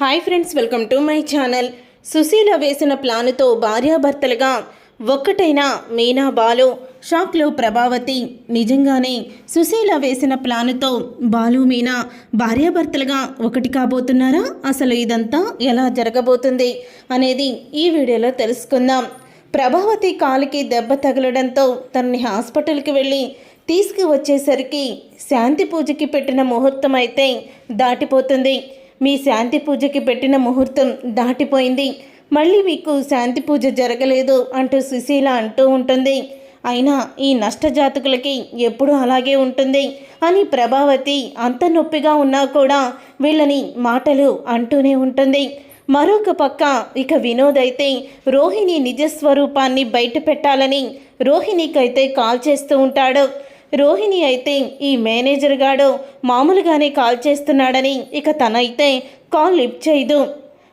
Hi friends welcome to my channel. Sushila వేసిన ప్లానుతో భార్యాభర్తలుగా ఒక్కటైన మీనా బాలు షాక్లో ప్రభావతి. నిజంగానే సుశీల వేసిన ప్లానుతో బాలు మీనా భార్యాభర్తలుగా ఒకటి కాబోతున్నారా? అసలు ఇదంతా ఎలా జరగబోతుంది అనేది ఈ వీడియోలో తెలుసుకుందాం. ప్రభావతి కాలుకి దెబ్బ తగలడంతో తనని హాస్పిటల్కి వెళ్ళి తీసుకువచ్చేసరికి శాంతి పూజకి పెట్టిన ముహూర్తం అయితే దాటిపోతుంది. మీ శాంతి పూజకి పెట్టిన ముహూర్తం దాటిపోయింది. మళ్ళీ మీకు శాంతి పూజ జరగలేదు అంటూ సుశీల అంటూ ఉంటుంది. అయినా ఈ నష్టజాతకులకి ఎప్పుడూ అలాగే ఉంటుంది అని ప్రభావతి అంత నొప్పిగా ఉన్నా కూడా వీళ్ళని మాటలు అంటూనే ఉంటుంది. మరొక పక్క ఇక వినోద్ అయితే రోహిణి నిజస్వరూపాన్ని బయట పెట్టాలని రోహిణికైతే కాల్ చేస్తూ ఉంటాడు. రోహిణి అయితే ఈ మేనేజర్ గాడు మామూలుగానే కాల్ చేస్తున్నాడని ఇక తనైతే కాల్ లిఫ్ట్ చేయదు.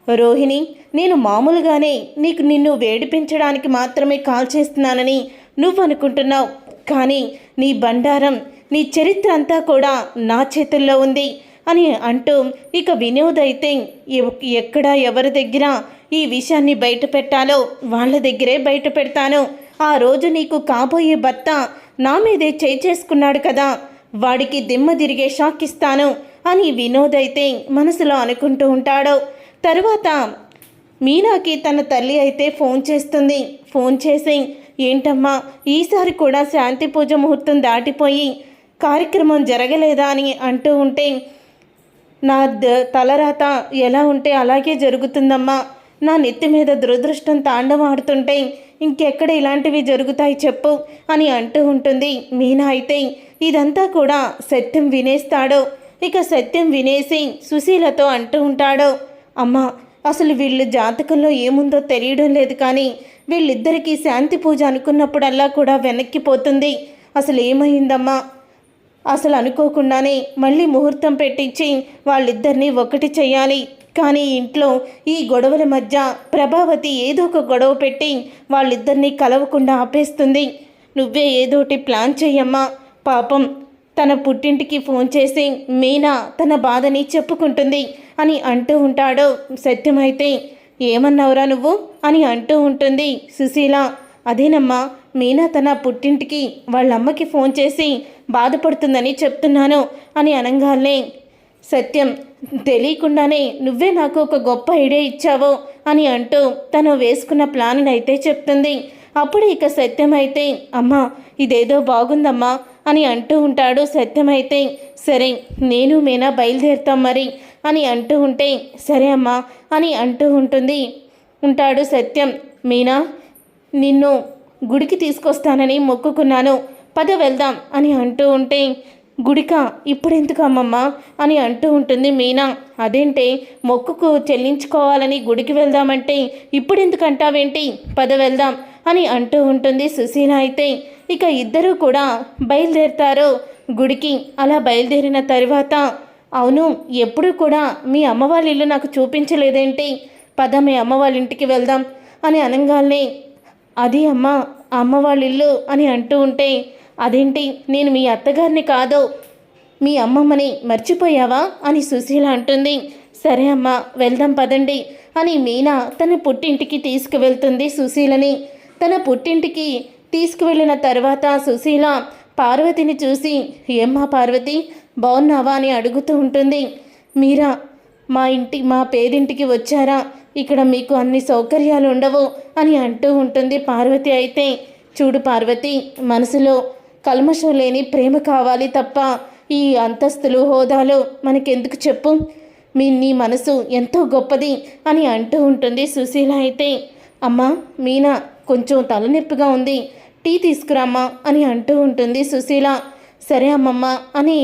రోహిణి నేను మామూలుగానే నీకు నిన్ను వేడిపించడానికి మాత్రమే కాల్ చేస్తున్నానని నువ్వు అనుకుంటున్నావు కానీ నీ బండారం నీ చరిత్ర అంతా కూడా నా చేతుల్లో ఉంది అని అంటూ ఇక వినోద్ అయితే ఎక్కడ ఎవరి దగ్గర ఈ విషయాన్ని బయట పెట్టాలో వాళ్ళ దగ్గరే బయట పెడతాను ఆ రోజు నీకు కాబోయే భర్త నా మీదే చేయి చేసుకున్నాడు కదా. వాడికి దిమ్మ తిరిగే షాక్ ఇస్తాను అని వినోద్ అయితే మనసులో అనుకుంటూ ఉంటాడు. తరువాత మీనాకి తన తల్లి అయితే ఫోన్ చేస్తుంది. ఫోన్ చేసి ఏంటమ్మా ఈసారి కూడా శాంతి పూజ ముహూర్తం దాటిపోయి కార్యక్రమం జరగలేదా? అని అంటూ ఉంటే నా ద- తలరాత ఎలా ఉంటే అలాగే జరుగుతుందమ్మా. నా నెత్తి మీద దురదృష్టం తాండవాడుతుంటే ఇంకెక్కడ ఇలాంటివి జరుగుతాయి చెప్పు అని అంటూ ఉంటుంది. మీనా అయితే ఇదంతా కూడా సత్యం వినేస్తాడు. ఇక సత్యం వినేసి సుశీలతో అంటూ ఉంటాడు. అమ్మా అసలు వీళ్ళు జాతకంలో ఏముందో తెలియడం లేదు కానీ వీళ్ళిద్దరికీ శాంతి పూజ అనుకున్నప్పుడల్లా కూడా వెనక్కిపోతుంది అసలు ఏమైందమ్మా? అసలు అనుకోకుండానే మళ్ళీ ముహూర్తం పెట్టించి వాళ్ళిద్దరినీ ఒకటి చేయాలి కానీ ఇంట్లో ఈ గొడవల మధ్య ప్రభావతి ఏదో ఒక గొడవ పెట్టి వాళ్ళిద్దరినీ కలవకుండా ఆపేస్తుంది. నువ్వే ఏదోటి ప్లాన్ చెయ్యమ్మా. పాపం తన పుట్టింటికి ఫోన్ చేసి మీనా తన బాధని చెప్పుకుంటుంది అని అంటూ ఉంటాడు. సత్యమైతే ఏమన్నావురా నువ్వు? అని అంటూ ఉంటుంది సుశీల. అదేనమ్మా మీనా తన పుట్టింటికి వాళ్ళ అమ్మకి ఫోన్ చేసి బాధపడుతుందని చెప్తున్నాను అని అనగానే సత్యం తెలియకుండానే నువ్వే నాకు ఒక గొప్ప ఐడియా ఇచ్చావు అని అంటూ తను వేసుకున్న ప్లాన్ అయితే చెప్తుంది. అప్పుడు ఇక సత్యం అయితే అమ్మా ఇదేదో బాగుందమ్మా అని అంటూ ఉంటాడు సత్యం అయితే సరే నేను మీనా బయలుదేరుతాం మరి అని అంటూ ఉంటే సరే అమ్మా అని అంటూ ఉంటుంది ఉంటాడు సత్యం. మీనా నిన్ను గుడికి తీసుకొస్తానని మొక్కుకున్నాను. పద వెళ్దాం అని అంటూ ఉంటే గుడిక ఇప్పుడెందుకు అమ్మమ్మ అని అంటూ ఉంటుంది మీనా. అదేంటే మొక్కుకు చెల్లించుకోవాలని గుడికి వెళ్దామంటే ఇప్పుడెందుకు అంటావేంటి పద వెళ్దాం అని అంటూ ఉంటుంది సుశీల అయితే. ఇక ఇద్దరూ కూడా బయలుదేరుతారు గుడికి. అలా బయలుదేరిన తర్వాత అవును ఎప్పుడు కూడా మీ అమ్మ వాళ్ళ ఇల్లు నాకు చూపించలేదేంటి? పద మీ అమ్మ వాళ్ళ ఇంటికి వెళ్దాం అని అనగానే అది అమ్మ అమ్మ వాళ్ళ ఇల్లు అని అంటూ ఉంటే అదేంటి? నేను మీ అత్తగారిని కాదు. మీ అమ్మమ్మని మర్చిపోయావా? అని సుశీల అంటుంది. సరే అమ్మ వెళ్దాం పదండి అని మీనా తన పుట్టింటికి తీసుకువెళ్తుంది సుశీలని. తన పుట్టింటికి తీసుకువెళ్ళిన తర్వాత సుశీల పార్వతిని చూసి ఏమ్మా పార్వతి బాగున్నావా అని అడుగుతూ ఉంటుంది. మీరా మా ఇంటి మా పేదింటికి వచ్చారా? ఇక్కడ మీకు అన్ని సౌకర్యాలు ఉండవు అని అంటూ ఉంటుంది పార్వతి అయితే. చూడు పార్వతి మనసులో కల్మషం లేని ప్రేమ కావాలి తప్ప ఈ అంతస్తులు హోదాలు మనకెందుకు చెప్పు? మీ నీ మనసు ఎంతో గొప్పది అని అంటూ ఉంటుంది సుశీల అయితే. అమ్మా మీనా కొంచెం తలనొప్పిగా ఉంది. టీ తీసుకురామ్మా అని అంటూ ఉంటుంది సుశీల. సరే అమ్మమ్మ అని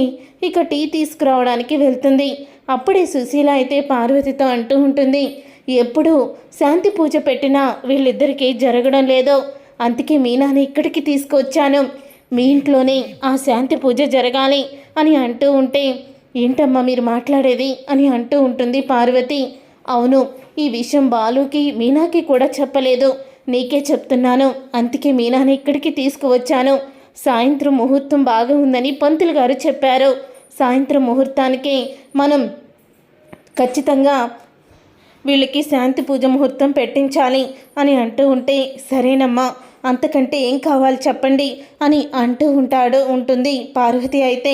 ఇక టీ తీసుకురావడానికి వెళ్తుంది. అప్పుడే సుశీల అయితే పార్వతితో అంటూ ఉంటుంది. ఎప్పుడు శాంతి పూజ పెట్టినా వీళ్ళిద్దరికీ జరగడం లేదో. అందుకే మీనాని ఇక్కడికి తీసుకొచ్చాను. మీ ఇంట్లోనే ఆ శాంతి పూజ జరగాలి అని అంటూ ఉంటే ఏంటమ్మా మీరు మాట్లాడేది? అని అంటూ ఉంటుంది పార్వతి. అవును ఈ విషయం బాలుకి మీనాకి కూడా చెప్పలేదు. నీకే చెప్తున్నాను. అందుకే మీనాని ఇక్కడికి తీసుకువచ్చాను. సాయంత్రం ముహూర్తం బాగా ఉందని పంతులు గారు చెప్పారు. సాయంత్రం ముహూర్తానికి మనం ఖచ్చితంగా వీళ్ళకి శాంతి పూజ ముహూర్తం పెట్టించాలి అని అంటూ ఉంటే సరేనమ్మా అంతకంటే ఏం కావాలి చెప్పండి అని అంటూ ఉంటాడు ఉంటుంది పార్వతి అయితే.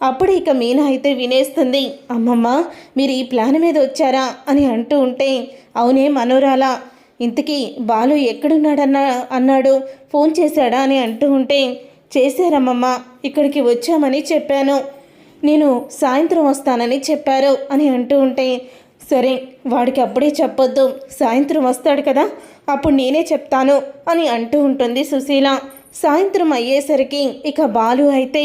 అప్పుడు ఇక మీనా అయితే వినేస్తుంది అమ్మమ్మ మీరు ఈ ప్లాన్ మీద వచ్చారా అని అంటూ ఉంటే అవునే మనోరాల ఇంతకీ బాలు ఎక్కడున్నాడన్న అన్నాడు ఫోన్ చేశాడా అని అంటూ ఉంటే చేశారమ్మమ్మ ఇక్కడికి వచ్చామని చెప్పాను. నేను సాయంత్రం వస్తానని చెప్పారు అని అంటూ ఉంటే సరే వాడికి అప్పుడే చెప్పొద్దు. సాయంత్రం వస్తాడు కదా అప్పుడు నేనే చెప్తాను అని అంటూ ఉంటుంది సుశీల. సాయంత్రం అయ్యేసరికి ఇక బాలు అయితే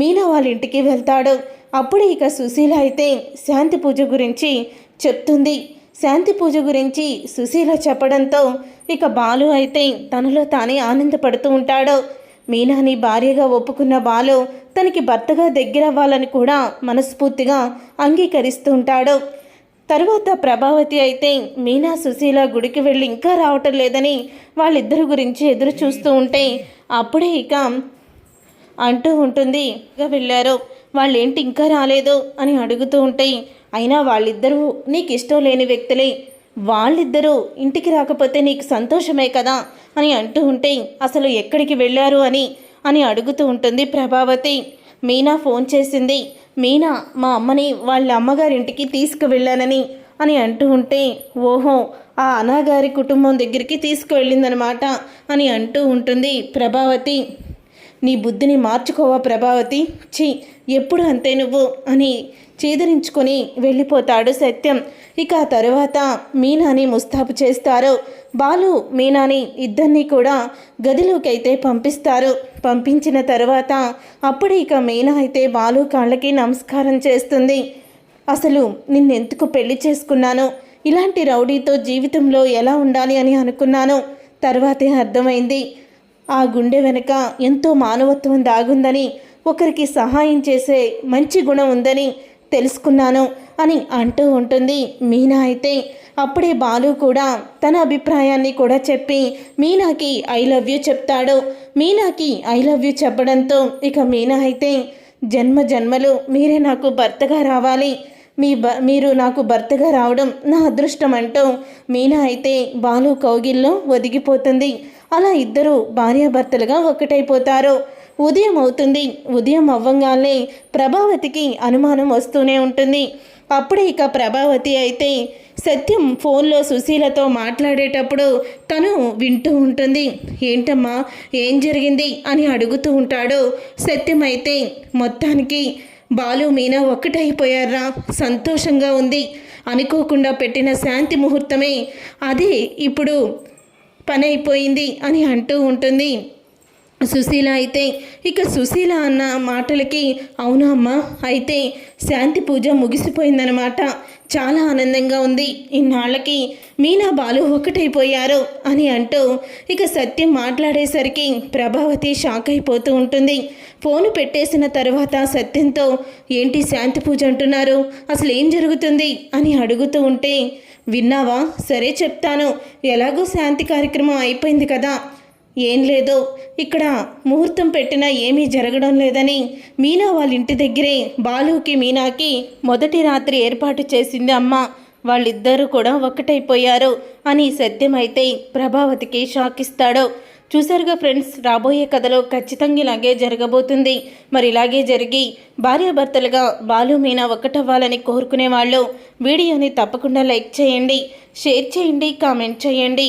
మీనా వాళ్ళ ఇంటికి వెళ్తాడు. అప్పుడే ఇక సుశీల అయితే శాంతి పూజ గురించి చెప్తుంది. శాంతి పూజ గురించి సుశీల చెప్పడంతో ఇక బాలు అయితే తనలో తానే ఆనందపడుతూ ఉంటాడు. మీనాని భార్యగా ఒప్పుకున్న బాలు తనకి భర్తగా దగ్గరవ్వాలని కూడా మనస్ఫూర్తిగా అంగీకరిస్తూ ఉంటాడు. తరువాత ప్రభావతి అయితే మీనా సుశీల గుడికి వెళ్ళి ఇంకా రావటం లేదని వాళ్ళిద్దరి గురించి ఎదురు చూస్తూ ఉంటే అప్పుడే ఇక అంటూ ఉంటుంది. ఇక వెళ్ళారు. వాళ్ళేంటి ఇంకా రాలేదు? అని అడుగుతూ ఉంటే అయినా వాళ్ళిద్దరూ నీకు ఇష్టం లేని వ్యక్తులే. వాళ్ళిద్దరూ ఇంటికి రాకపోతే నీకు సంతోషమే కదా? అని అంటూ ఉంటే అసలు ఎక్కడికి వెళ్ళారు? అని అని అడుగుతూ ఉంటుంది ప్రభావతి. మీనా ఫోన్ చేసింది. మీనా మా అమ్మని వాళ్ళ అమ్మగారింటికి తీసుకువెళ్ళానని అని అంటూ ఉంటే ఓహో ఆ అనాగారి కుటుంబం దగ్గరికి తీసుకువెళ్ళిందనమాట అని అంటూ ఉంటుంది ప్రభావతి. నీ బుద్ధిని మార్చుకోవా ప్రభావతి? ఛీ ఎప్పుడు అంతే నువ్వు అని చేదరించుకొని వెళ్ళిపోతాడు సత్యం. ఇక ఆ తరువాత మీనాని ముస్తాబు చేస్తారు. బాలు మీనాని ఇద్దరినీ కూడా గదిలోకి అయితే పంపిస్తారు. పంపించిన తర్వాత అప్పుడు ఇక మీనా అయితే బాలు కాళ్ళకి నమస్కారం చేస్తుంది. అసలు నిన్నెందుకు పెళ్ళి చేసుకున్నాను? ఇలాంటి రౌడీతో జీవితంలో ఎలా ఉండాలి అని అనుకున్నాను. తర్వాతే అర్థమైంది. ఆ గుండె వెనుక ఎంతో మానవత్వం దాగుందని ఒకరికి సహాయం చేసే మంచి గుణం ఉందని తెలుసుకున్నాను అని అంటూ ఉంటుంది. మీనా అయితే అప్పుడే బాలు కూడా తన అభిప్రాయాన్ని కూడా చెప్పి మీనాకి ఐ లవ్ యూ చెప్తాడు. మీనాకి ఐ లవ్ యూ చెప్పడంతో ఇక మీనా అయితే జన్మ జన్మలు మీరే నాకు భర్తగా రావాలి. మీ బ మీరు నాకు భర్తగా రావడం నా అదృష్టం అంటూ మీనా అయితే బాలు కౌగిల్లో ఒదిగిపోతుంది. అలా ఇద్దరు భార్యాభర్తలుగా ఒకటైపోతారు. ఉదయం అవుతుంది ఉదయం అవ్వంగానే ప్రభావతికి అనుమానం వస్తూనే ఉంటుంది. అప్పుడే ఇక ప్రభావతి అయితే సత్యం ఫోన్లో సుశీలతో మాట్లాడేటప్పుడు తను వింటూ ఉంటుంది. ఏంటమ్మా ఏం జరిగింది? అని అడుగుతూ ఉంటాడు. సత్యం అయితే మొత్తానికి బాలు మీనా ఒక్కటైపోయారా? సంతోషంగా ఉంది. అనుకోకుండా పెట్టిన శాంతి ముహూర్తమే. అది ఇప్పుడు పని అయిపోయింది అని అంటూ ఉంటుంది. సుశీల అయితే ఇక సుశీల అన్న మాటలకి అవునా అమ్మా? అయితే శాంతి పూజ ముగిసిపోయిందనమాట చాలా ఆనందంగా ఉంది. ఇన్నాళ్ళకి మీనా బాలు ఒకటైపోయారు అని అంటూ ఇక సత్యం మాట్లాడేసరికి ప్రభావతి షాక్ అయిపోతూ ఉంటుంది. ఫోను పెట్టేసిన తర్వాత సత్యంతో ఏంటి శాంతి పూజ అంటున్నారు? అసలు ఏం జరుగుతుంది? అని అడుగుతూ ఉంటే విన్నావా? సరే చెప్తాను. ఎలాగో శాంతి కార్యక్రమం అయిపోయింది కదా. ఏం లేదో. ఇక్కడ ముహూర్తం పెట్టినా ఏమీ జరగడం లేదని మీనా వాళ్ళ ఇంటి దగ్గరే బాలుకి మీనాకి మొదటి రాత్రి ఏర్పాటు చేసింది అమ్మ. వాళ్ళిద్దరూ కూడా ఒక్కటైపోయారు అని సత్యమైతే ప్రభావతికి షాక్ ఇస్తాడు చూసారుగా ఫ్రెండ్స్ రాబోయే కథలో ఖచ్చితంగా ఇలాగే జరగబోతుంది. మరి ఇలాగే జరిగి భార్యాభర్తలుగా బాలు మీనా ఒక్కటవ్వాలని కోరుకునే వాళ్ళు వీడియోని తప్పకుండా లైక్ చేయండి షేర్ చేయండి కామెంట్ చేయండి.